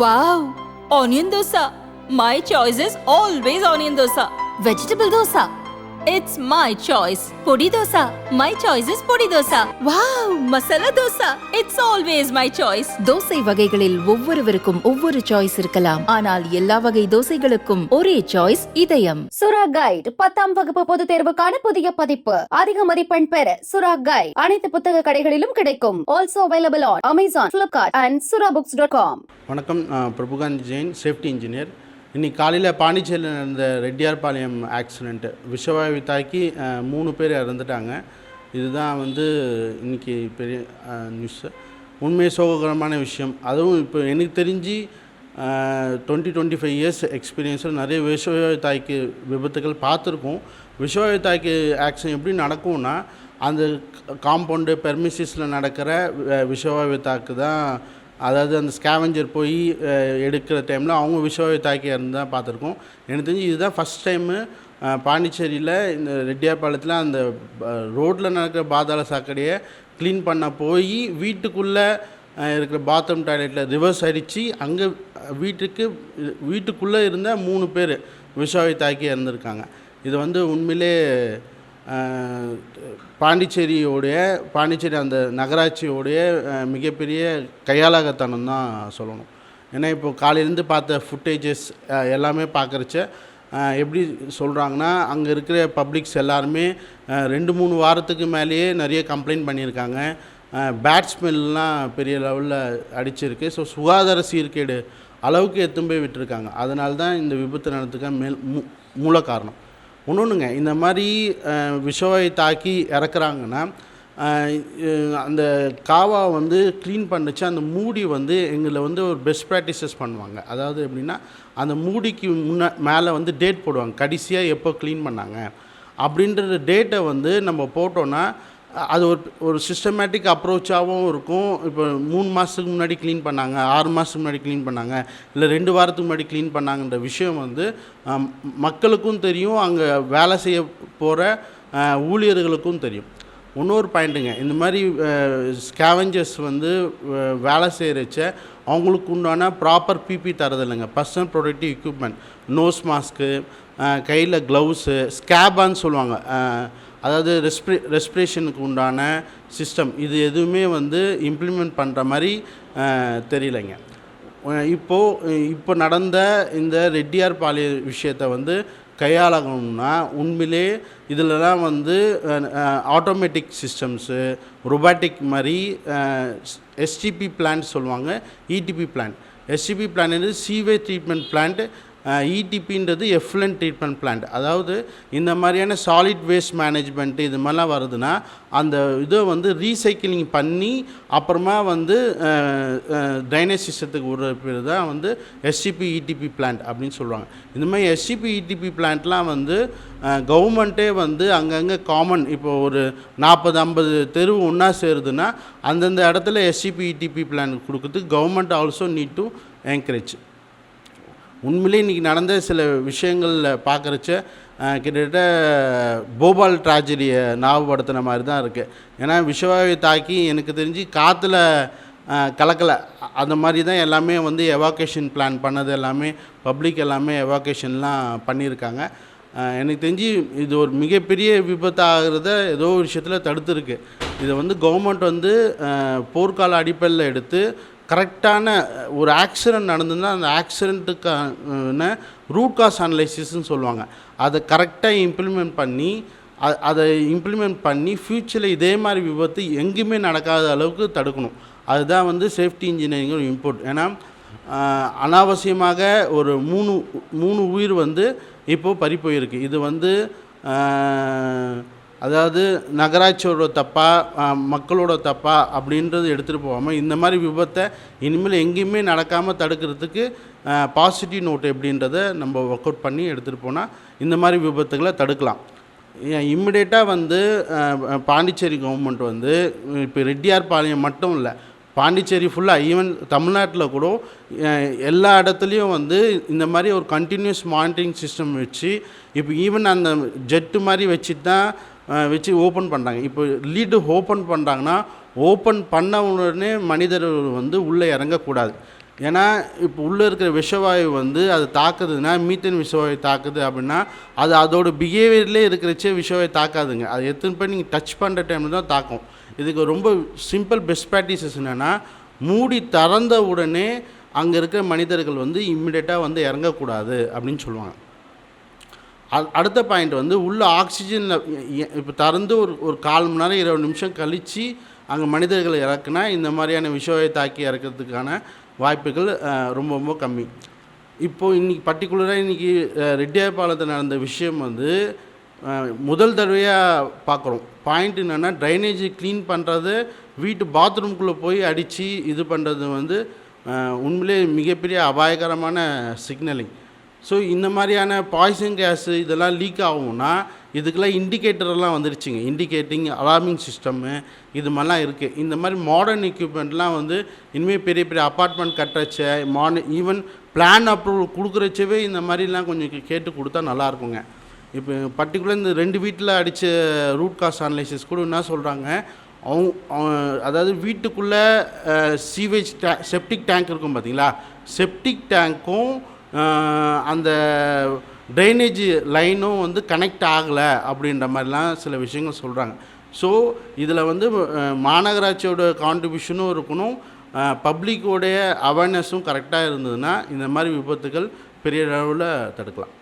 Wow onion dosa my choice is always onion dosa vegetable dosa it's my choice podi dosa my choice is podi dosa wow masala dosa it's always my choice dosai வகைகளில் ஒவ்வொருவருக்கும் ஒவ்வொரு choice இருக்கலாம். ஆனால் எல்லா வகை தோசைகளுக்கும் ஒரே choice இதயம். சுரா கைட் பத்தாம் வகுப்பு பொது தேர்வுக்கான புதிய பதிப்பு. அதிக மதிப்பெண் பெற சுரா கைட் அனைத்து புத்தக கடைகளிலும் கிடைக்கும். Also available on Amazon Flipkart and Sura books dot com வணக்கம் பிரபுகாந்த் ஜெயின் சேஃப்டி இன்ஜினியர் இன்றைக்கி காலையில் பாண்டிச்சேரியில் நடந்த ரெட்டியார்பாளையம் ஆக்சிடெண்ட்டு விஷவாயு தாக்கி மூணு பேர் இறந்துட்டாங்க. இதுதான் வந்து இன்றைக்கி பெரிய நியூஸு உண்மையை சோககரமான விஷயம். அதுவும் இப்போ எனக்கு தெரிஞ்சு டுவெண்ட்டி டுவெண்ட்டி ஃபைவ் இயர்ஸ் எக்ஸ்பீரியன்ஸில் நிறைய விஷவாயு தாய்க்கு விபத்துகள் பார்த்துருக்கோம். விஷவாயு தாய்க்கு ஆக்சிடென்ட் எப்படி நடக்கும்னா அந்த காம்பவுண்டு பெர்மிசிஸில் நடக்கிற விஷவாயு தாக்கு தான் அதாவது அந்த ஸ்கேவஞ்சர் போய் எடுக்கிற டைமில் அவங்க விஷவாயு தாக்கி இருந்து தான் பார்த்துருக்கோம். எனக்கு தெரிஞ்சு இதுதான் ஃபஸ்ட் டைமு பாண்டிச்சேரியில் இந்த ரெட்டியார்பாளையத்தில் அந்த ரோட்டில் நடக்கிற பாதாள சாக்கடையை க்ளீன் பண்ண போய் வீட்டுக்குள்ளே இருக்கிற பாத்ரூம் டாய்லெட்டில் ரிவர்ஸ் அடித்து அங்கே வீட்டுக்கு வீட்டுக்குள்ளே இருந்த மூணு பேர் விஷாவை தாக்கி இறந்துருக்காங்க. இது வந்து உண்மையிலே பாண்டிச்சேரியோடைய பாண்டிச்சேரி அந்த நகராட்சியோடைய மிகப்பெரிய கையாளகத்தனம் தான் சொல்லணும். ஏன்னா இப்போது காலையிலேருந்து பார்த்த ஃபுட்டேஜஸ் எல்லாமே பார்க்குறச்ச எப்படி சொல்கிறாங்கன்னா அங்கே இருக்கிற பப்ளிக்ஸ் எல்லாருமே ரெண்டு மூணு வாரத்துக்கு மேலேயே நிறைய கம்ப்ளைண்ட் பண்ணியிருக்காங்க. பேட் ஸ்மெல்லாம் பெரிய லெவலில் அடிச்சிருக்கு. ஸோ சுகாதார சீர்கேடு அளவுக்கு எத்தும் போய் விட்டுருக்காங்க. அதனால தான் இந்த விபத்து நடத்துக்க மேல் மூ மூல காரணம். இன்னொன்றுங்க இந்த மாதிரி விஷவை தாக்கி இறக்குறாங்கன்னா அந்த காவா வந்து க்ளீன் பண்ணிச்சு அந்த மூடி வந்து எங்களை வந்து ஒரு பெஸ்ட் ப்ராக்டிசஸ் பண்ணுவாங்க. அதாவது எப்படின்னா அந்த மூடிக்கு முன்ன மேலே வந்து டேட் போடுவாங்க. கடைசியாக எப்போ க்ளீன் பண்ணாங்க. அப்படின்ற டேட்டை வந்து நம்ம போட்டோன்னா அது ஒரு ஒரு சிஸ்டமேட்டிக் அப்ரோச்சாகவும் இருக்கும். இப்போ மூணு மாதத்துக்கு முன்னாடி க்ளீன் பண்ணாங்க ஆறு மாதத்துக்கு முன்னாடி க்ளீன் பண்ணாங்க இல்லை ரெண்டு வாரத்துக்கு முன்னாடி க்ளீன் பண்ணாங்கன்ற விஷயம் வந்து மக்களுக்கும் தெரியும் அங்கே வேலை செய்ய போகிற ஊழியர்களுக்கும் தெரியும். இன்னொரு பாயிண்ட்டுங்க இந்த மாதிரி ஸ்கேவஞ்சர்ஸ் வந்து வேலை செய்கிறச்ச அவங்களுக்கு உண்டான proper BP தரதில்லைங்க. Personal protective equipment nose mask கையில் க்ளவுஸு ஸ்கேபான்னு சொல்லுவாங்க. அதாவது ரெஸ்பிரே ரெஸ்பிரேஷனுக்கு உண்டான சிஸ்டம் இது எதுவுமே வந்து இம்ப்ளிமெண்ட் பண்ணுற மாதிரி தெரியலைங்க. இப்போது இப்போ நடந்த இந்த ரெட்டியார் பாலி விஷயத்தை வந்து கையாளணும்னா உண்மையிலே இதிலலாம் வந்து ஆட்டோமேட்டிக் சிஸ்டம்ஸு ரொபாட்டிக் மாதிரி எஸ்டிபி பிளான்ட் சொல்லுவாங்க ETP plant STP plan sewage treatment plant இடிபின்றது effluent treatment plant அதாவது இந்த மாதிரியான சாலிட் வேஸ்ட் மேனேஜ்மெண்ட்டு இது மாதிரிலாம் வருதுன்னா அந்த இதை வந்து ரீசைக்கிளிங் பண்ணி அப்புறமா வந்து ட்ரைனேஜ் சிஸ்டத்துக்கு விடுற பேர் தான் வந்து எஸ்சிபி இடிபி பிளான்ட் அப்படின்னு சொல்லுவாங்க. இந்த மாதிரி எஸ்சிபி இடிபி பிளான்ட்லாம் வந்து கவர்மெண்ட்டே வந்து அங்கங்கே காமன் இப்போ ஒரு நாற்பது ஐம்பது தெரு ஒன்றா சேருதுன்னா அந்தந்த இடத்துல எஸ்சிபி இடிபி பிளான் கொடுக்குறதுக்கு government also need to encourage உண்மையிலே இன்றைக்கி நடந்த சில விஷயங்களில் பார்க்குறச்ச கிட்டத்தட்ட போபால் ட்ராஜடியை ஞாபகப்படுத்தின மாதிரி தான் இருக்குது ஏன்னா விஷவாவை தாக்கி எனக்கு தெரிஞ்சு காற்றுல கலக்கலை. அந்த மாதிரி தான் எல்லாமே வந்து எவாகேஷன் பிளான் பண்ணது எல்லாமே பப்ளிக் எல்லாமே எவாகேஷன்லாம் பண்ணியிருக்காங்க. எனக்கு தெரிஞ்சு இது ஒரு மிகப்பெரிய விபத்தாகிறத ஏதோ ஒரு விஷயத்தில் தடுத்துருக்கு. இதை வந்து கவர்மெண்ட் வந்து போர்க்கால அடிப்படையில் எடுத்து கரெக்டான ஒரு ஆக்சிடென்ட் நடந்ததுன்னா அந்த ஆக்சிடெண்ட்டுக்கான ரூட் காஸ் அனலைசிஸ்ன்னு சொல்லுவாங்க. அதை கரெக்டாக இம்ப்ளிமெண்ட் பண்ணி அதை இம்ப்ளிமெண்ட் பண்ணி ஃப்யூச்சரில் இதே மாதிரி விபத்து எங்கேயுமே நடக்காத அளவுக்கு தடுக்கணும். அதுதான் வந்து சேஃப்டி இன்ஜினியரிங்கோட இம்போர்ட் ஏன்னா அனாவசியமாக ஒரு மூணு மூணு உயிர் வந்து இப்போது பறி போயிருக்கு இது வந்து அதாவது நகராட்சியோட தப்பா மக்களோட தப்பா அப்படின்றது எடுத்துகிட்டு போகாமல் இந்த மாதிரி விபத்தை இனிமேல் எங்கேயுமே நடக்காமல் தடுக்கிறதுக்கு பாசிட்டிவ் நோட் எப்படின்றத நம்ம ஒர்க் அவுட் பண்ணி எடுத்துகிட்டு போனால் இந்த மாதிரி விபத்துகளை தடுக்கலாம். இம்மிடியேட்டாக வந்து பாண்டிச்சேரி கவர்மெண்ட் வந்து இப்போ ரெட்டியார் பாளையம் மட்டும் இல்லை பாண்டிச்சேரி ஃபுல்லாக ஈவன் தமிழ்நாட்டில் கூட எல்லா இடத்துலையும் வந்து இந்த மாதிரி ஒரு கண்டினியூஸ் மானிட்டரிங் சிஸ்டம் வச்சு இப்போ ஈவன் அந்த ஜெட்டு மாதிரி வச்சுட்டு தான் வச்சு ஓப்பன் பண்ணுறாங்க இப்போ லீடு ஓப்பன் பண்ணுறாங்கன்னா ஓப்பன் பண்ண உடனே மனிதர் வந்து உள்ளே இறங்கக்கூடாது. ஏன்னா இப்போ உள்ளே இருக்கிற விஷவாயு வந்து அது தாக்குதுன்னா மீத்தன் விஷவாயு தாக்குது அப்படின்னா அது அதோட பிஹேவியர்லேயே இருக்கிறச்சே விஷவாயு தாக்காதுங்க. அது எத்தனை போய் நீங்கள் டச் பண்ணுற டைமில் தான் தாக்கும். இதுக்கு ரொம்ப சிம்பிள் பெஸ்ட் ப்ராக்டிசஸ் என்னென்னா மூடி திறந்த உடனே அங்கே இருக்கிற மனிதர்கள் வந்து இம்மிடியட்டாக வந்து இறங்கக்கூடாது அப்படின்னு சொல்லுவாங்க. அடுத்த பாயிண்ட் வந்து உள்ளே ஆக்சிஜன் இப்போ திறந்து ஒரு ஒரு கால் மணி நேரம் இருபது நிமிஷம் கழித்து அங்கே மனிதர்களை இறக்குனா இந்த மாதிரியான விஷயத்தை தாக்கி இறக்கிறதுக்கான வாய்ப்புகள் ரொம்ப ரொம்ப கம்மி. இப்போது இன்றைக்கி பர்டிகுலராக இன்றைக்கி ரெட்டியாபாலத்தில் நடந்த விஷயம் வந்து முதல் தடவையாக பார்க்குறோம் பாயிண்ட் என்னென்னா ட்ரைனேஜ் க்ளீன் பண்ணுறது வீட்டு பாத்ரூம்குள்ளே போய் அடித்து இது பண்ணுறது வந்து உண்மையிலே மிகப்பெரிய அபாயகரமான சிக்னலிங் ஸோ இந்த மாதிரியான பாய்சன் கேஸு இதெல்லாம் லீக் ஆகும்னா இதுக்கெல்லாம் இண்டிகேட்டர்லாம் வந்துருச்சுங்க. இண்டிகேட்டிங் அலார்மிங் சிஸ்டம்மு இது மாதிரிலாம் இருக்குது இந்த மாதிரி மாடர்ன் எக்யூப்மெண்ட்லாம் வந்து இனிமேல் பெரிய பெரிய அப்பார்ட்மெண்ட் கட்டுறச்ச மாடர்ன் ஈவன் பிளான் அப்ரூவல் கொடுக்குறச்சவே இந்த மாதிரிலாம் கொஞ்சம் கேட்டு கொடுத்தா நல்லாயிருக்குங்க இப்போ பர்டிகுலர் இந்த ரெண்டு வீட்டில் அடித்த ரூட் காஸ் அனலைசிஸ் கூட என்ன சொல்கிறாங்க அவங்க- அதாவது வீட்டுக்குள்ளே சீவேஜ் டே செப்டிக் டேங்க் இருக்கும் பார்த்தீங்களா செப்டிக் டேங்க்கும் அந்த ட்ரைனேஜ் லைனும் வந்து கனெக்ட் ஆகலை அப்படின்ற மாதிரிலாம் சில விஷயங்கள் சொல்கிறாங்க ஸோ இதில் வந்து மாநகராட்சியோட கான்ட்ரிபியூஷனும் இருக்கணும். பப்ளிக்கோடைய அவேர்னஸும் கரெக்டாக இருந்ததுன்னா இந்த மாதிரி விபத்துகள் பெரிய அளவில் தடுக்கலாம்.